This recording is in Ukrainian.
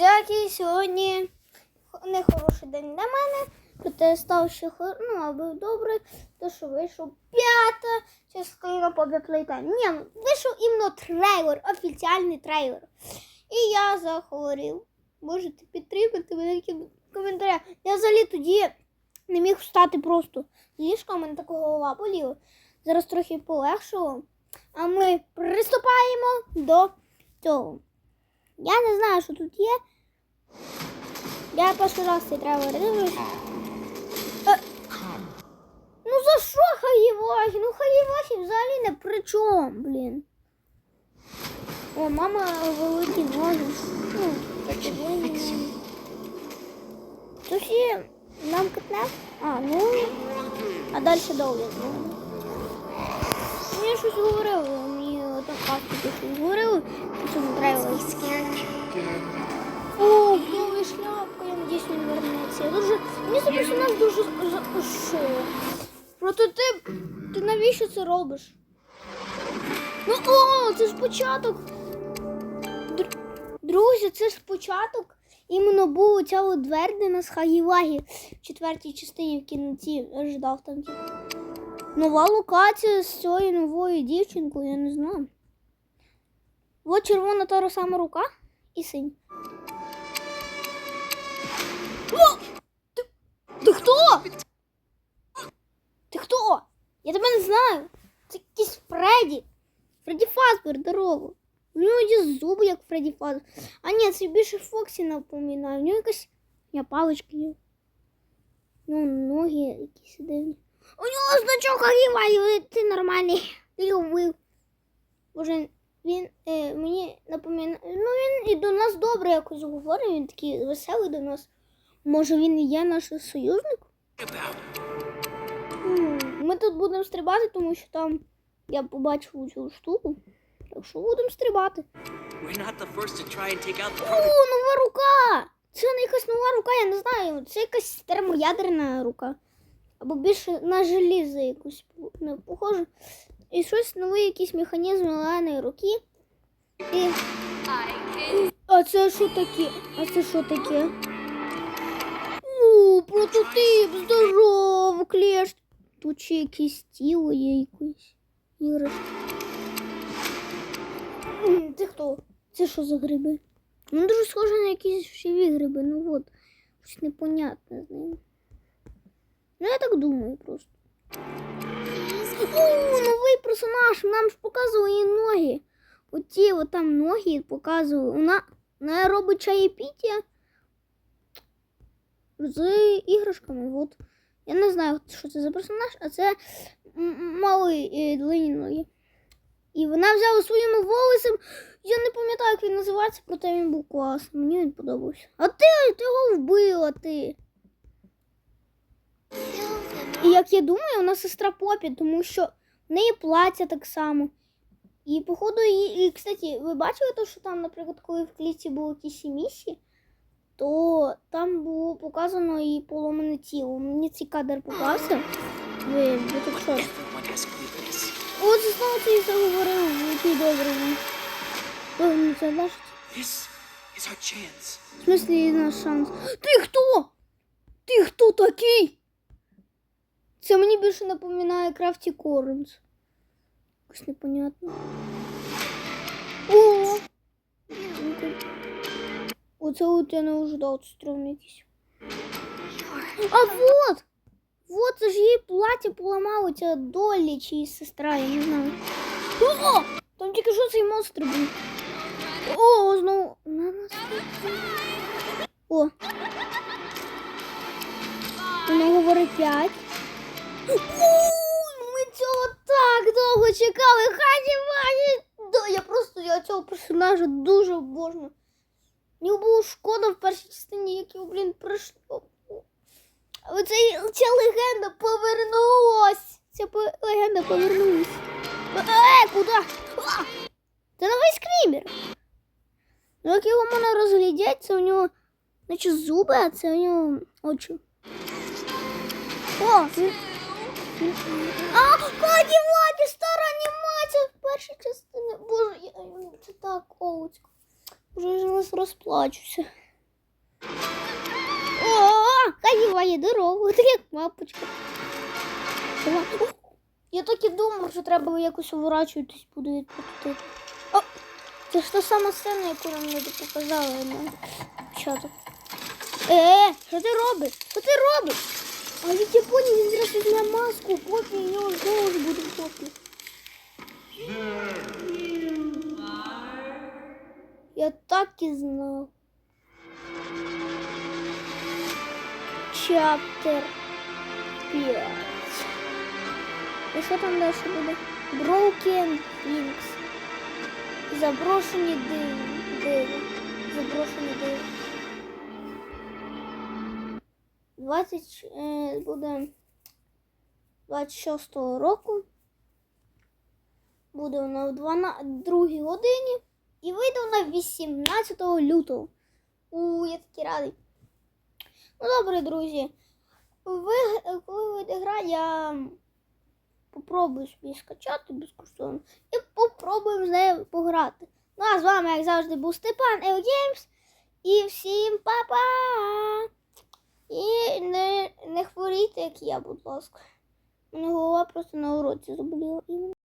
друзяки, сьогодні не хороший день для мене. Проте став ще хор... ну, аби добре, то що вийшов п'ята частина по Playtime. Ні, ну, вийшов іменно трейлер, офіціальний трейлер. І я захворів. Можете підтримати мене в коментарях. Я взагалі тоді не міг встати просто з ліжка, у мене така голова боліла. Зараз трохи полегшило. А ми приступаємо до цього. Я не знаю, що тут є. Я перший раз цей трейлер дивлюсь. Е, Ну за що Хаєвахі? Ну Хаєвахі взагалі не при чому, блін. О, мама великі ноги. Ну, такі длинні ноги. Нам катне? А, ну. А далі довго. Ну. Мені щось говорили, мені казки щось говорили, що цьому трейлері. Це робиш? Ну о, це ж початок. Др- Друзі, це ж початок. Іменно був ця от двері, де нас Хаївагі в четвертій частині в кінці ждав там. Нова локація з цією новою дівчинкою, я не знаю. От червона та сама рука і синь. О! Ти, ти хто? Ти хто? Я тебе не знаю. Це якийсь Фредді. Фредді Фазбер, здорово. У нього є зуби, як Фредді Фазбер. А ні, це більше Фоксі напоминає. У нього якась я паличка є. Ну, ноги якісь дивні. У нього значок Агівай, ти нормальний. Ти любив. Боже, він е, мені напоминає. Ну, він і до нас добре якось говорить, він такий веселий до нас. Може, він і є наш союзник? М, Ми тут будемо стрибати, тому що там я побачив цю штуку. Так що будемо стрибати. О, нова рука! Це не якась нова рука, я не знаю. Це якась термоядерна рука. Або більше на желізо якусь не похоже. І щось новий якийсь механізм ладної руки. І... А це що таке? А це що таке? О, прототип, здорово. Тут ще якесь тіло є якось. Іграшка. М, Це хто? Це що за гриби? Ну, дуже схоже на якісь живі гриби, ну от. Щось непонятне з ними. Ну, я так думаю просто. О, новий персонаж! Нам ж показували ноги. Оті от там ноги показували. Вона, вона робить чаєпіття з іграшками. От. Я не знаю, що це за персонаж, а це малий е. І вона взяла своїми волосами. Я не пам'ятаю, як він називається, проте він був класний. Мені він подобався. А ти, ти його вбила, ти. І як я думаю, вона сестра Попі, тому що в неї плаття так само. І походу її. І, кстати, ви бачили те, що там, наприклад, коли в кліці були якісь місії, то там було показано її поломане тіло. Мені цей кадр попався. Ви, що? От знову ти заговорив, який добрий. Ну це chance. В смислі наш шанс. Ти хто? Ти хто такий? Це мені більше напоминає Крафті Корнс. Якось непонятно. Оце от я не це якийсь. А вот! Вот це ж її плаття поламало, ця долі чи сестра, я не знаю. О! Там тільки що цей монстр був. О, знову. На нас. О. Вона говорить 5. Ми цього так довго чекали. Хані. Да, я просто я цього персонажа дуже обожнюю. Мені було шкода в першій частині, як його, блін, пройшло. Але цей, ця легенда повернулась. Ця легенда повернулась. Е, куди? Це новий скрімер. Ну, як його можна розглядіти, це у нього, наче зуби, а це у нього очі. О! він- А, Каді Ваді, стара анімація в першій частині. Боже, я, це так олдсько. Уже ж нас розплачуся. О, хай дорогу, ти як мапочка. Я так і думав, що треба якось уворачуватись, буду відпустити. О! Це ж та сама сцена, яку нам не показали на початок. Е, е що ти робиш? Що ти робиш? А від Японії він зразу на маску, потім його знову ж буде поки. І знав. Чаптер 5. І що там далі буде? Broken Things. Заброшені диво. Заброшені диво. 20 е, буде 26 року. Буде вона в 12, 2 годині. І вийде вона 18 лютого. У, я такий радий. Ну добре, друзі. Ви, коли вийде гра, я попробую собі скачати безкоштовно і попробуємо з нею пограти. Ну а з вами, як завжди, був Степан Елгеймс. І всім па-па! І не, не хворійте, як я, будь ласка. Мене голова просто на уроці заболіла.